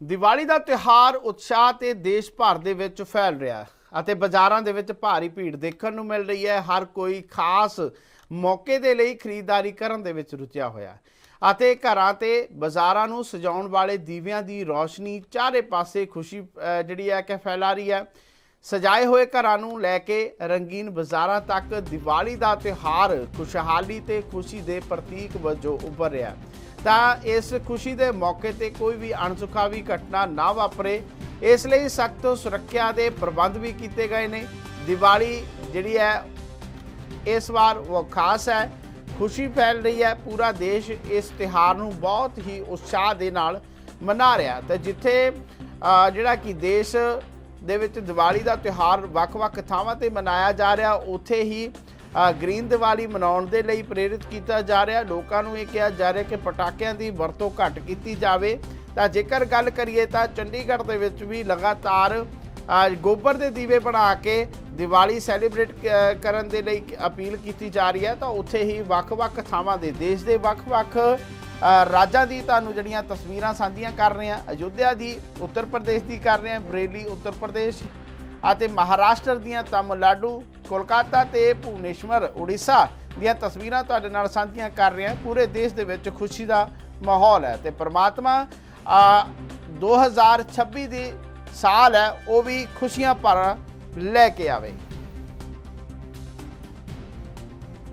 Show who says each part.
Speaker 1: ਦੀਵਾਲੀ ਦਾ ਤਿਉਹਾਰ ਉਤਸ਼ਾਹ ਤੇ ਦੇਸ਼ ਭਰ ਦੇ ਵਿੱਚ ਫੈਲ ਰਿਹਾ ਹੈ ਅਤੇ ਬਾਜ਼ਾਰਾਂ ਦੇ ਵਿੱਚ ਭਾਰੀ ਭੀੜ ਦੇਖਣ ਨੂੰ ਮਿਲ ਰਹੀ ਹੈ ਹਰ ਕੋਈ ਖਾਸ ਮੌਕੇ ਦੇ ਲਈ ਖਰੀਦਦਾਰੀ ਕਰਨ ਦੇ ਵਿੱਚ ਰੁੱਝਿਆ ਹੋਇਆ ਹੈ ਅਤੇ ਘਰਾਂ ਤੇ ਬਾਜ਼ਾਰਾਂ ਨੂੰ ਸਜਾਉਣ ਵਾਲੇ ਦੀਵਿਆਂ ਦੀ ਰੌਸ਼ਨੀ ਚਾਰੇ ਪਾਸੇ ਖੁਸ਼ੀ ਜਿਹੜੀ ਹੈ ਕਿ ਫੈਲਾ ਰਹੀ ਹੈ ਸਜਾਏ ਹੋਏ ਘਰਾਂ ਨੂੰ ਲੈ ਕੇ ਰੰਗੀਨ ਬਾਜ਼ਾਰਾਂ ਤੱਕ ਦੀਵਾਲੀ ਦਾ ਤਿਉਹਾਰ ਖੁਸ਼ਹਾਲੀ ਤੇ ਖੁਸ਼ੀ ਦੇ ਪ੍ਰਤੀਕ ਵਜੋਂ ਉੱਭਰ ਰਿਹਾ ਹੈ। ਤਾਂ ਇਸ ਖੁਸ਼ੀ ਦੇ ਮੌਕੇ ਤੇ ਕੋਈ ਵੀ ਅਣਸੁਖਾਵੀ ਘਟਨਾ ਨਾ ਵਾਪਰੇ। ਇਸ ਲਈ ਸਖਤ ਸੁਰੱਖਿਆ ਦੇ ਪ੍ਰਬੰਧ ਵੀ ਕੀਤੇ ਗਏ ਨੇ। ਦੀਵਾਲੀ ਜਿਹੜੀ ਹੈ, ਇਸ ਵਾਰ ਉਹ ਖਾਸ ਹੈ। ਖੁਸ਼ੀ ਫੈਲ ਰਹੀ ਹੈ। ਪੂਰਾ ਦੇਸ਼ ਇਸ ਤਿਹਾਰ ਨੂੰ ਬਹੁਤ ਹੀ ਉਤਸ਼ਾਹ ਦੇ ਨਾਲ ਮਨਾ ਰਿਹਾ ਤੇ ਜਿੱਥੇ ਜਿਹੜਾ ਕਿ ਦੇਸ਼ ਦੇ ਵਿੱਚ ਦੀਵਾਲੀ ਦਾ ਤਿਹਾਰ ਵੱਖ-ਵੱਖ ਥਾਵਾਂ ਤੇ ਮਨਾਇਆ ਜਾ ਰਿਹਾ, ਉੱਥੇ ਹੀ ਗ੍ਰੀਨ ਦੀਵਾਲੀ ਮਨਾਉਣ ਦੇ ਲਈ ਪ੍ਰੇਰਿਤ ਕੀਤਾ ਜਾ ਰਿਹਾ। ਲੋਕਾਂ ਨੂੰ ਇਹ ਕਿਹਾ ਜਾ ਰਿਹਾ ਕਿ ਪਟਾਕਿਆਂ ਦੀ ਵਰਤੋਂ ਘੱਟ ਕੀਤੀ ਜਾਵੇ। ਤਾਂ ਜੇਕਰ ਗੱਲ ਕਰੀਏ ਤਾਂ ਚੰਡੀਗੜ੍ਹ ਦੇ ਵਿੱਚ ਵੀ ਲਗਾਤਾਰ ਗੋਬਰ ਦੇ ਦੀਵੇ ਬਣਾ ਕੇ ਦੀਵਾਲੀ ਸੈਲੀਬ੍ਰੇਟ ਕਰਨ ਦੇ ਲਈ ਅਪੀਲ ਕੀਤੀ ਜਾ ਰਹੀ ਹੈ। ਤਾਂ ਉੱਥੇ ਹੀ ਵੱਖ-ਵੱਖ ਥਾਵਾਂ ਦੇ ਦੇਸ਼ ਦੇ ਵੱਖ-ਵੱਖ ਰਾਜਾਂ ਦੀ ਤੁਹਾਨੂੰ ਜਿਹੜੀਆਂ ਤਸਵੀਰਾਂ ਸਾਂਝੀਆਂ ਕਰ ਰਹੇ ਹਾਂ। ਅਯੁੱਧਿਆ ਦੀ ਉੱਤਰ ਪ੍ਰਦੇਸ਼ ਦੀ ਕਰ ਰਹੇ ਹਾਂ, ਬਰੇਲੀ ਉੱਤਰ ਪ੍ਰਦੇਸ਼ ਅਤੇ ਮਹਾਰਾਸ਼ਟਰ ਦੀਆਂ ਤਾਮਿਲਨਾਡੂ ਕੋਲਕਾਤਾ ਤੇ ਭੁਵਨੇਸ਼ਵਰ ਉੜੀਸਾ ਦੀਆਂ ਤਸਵੀਰਾਂ ਤੁਹਾਡੇ ਨਾਲ ਸਾਂਝੀਆਂ ਕਰ ਰਹੇ ਹਾਂ। ਪੂਰੇ ਦੇਸ਼ ਦੇ ਵਿੱਚ ਖੁਸ਼ੀ ਦਾ ਮਾਹੌਲ ਹੈ ਤੇ ਪ੍ਰਮਾਤਮਾ ਅ, 2026 ਦੀ ਸਾਲ ਹੈ ਉਹ ਵੀ ਖੁਸ਼ੀਆਂ ਭਰ ਲੈ ਕੇ ਆਵੇ।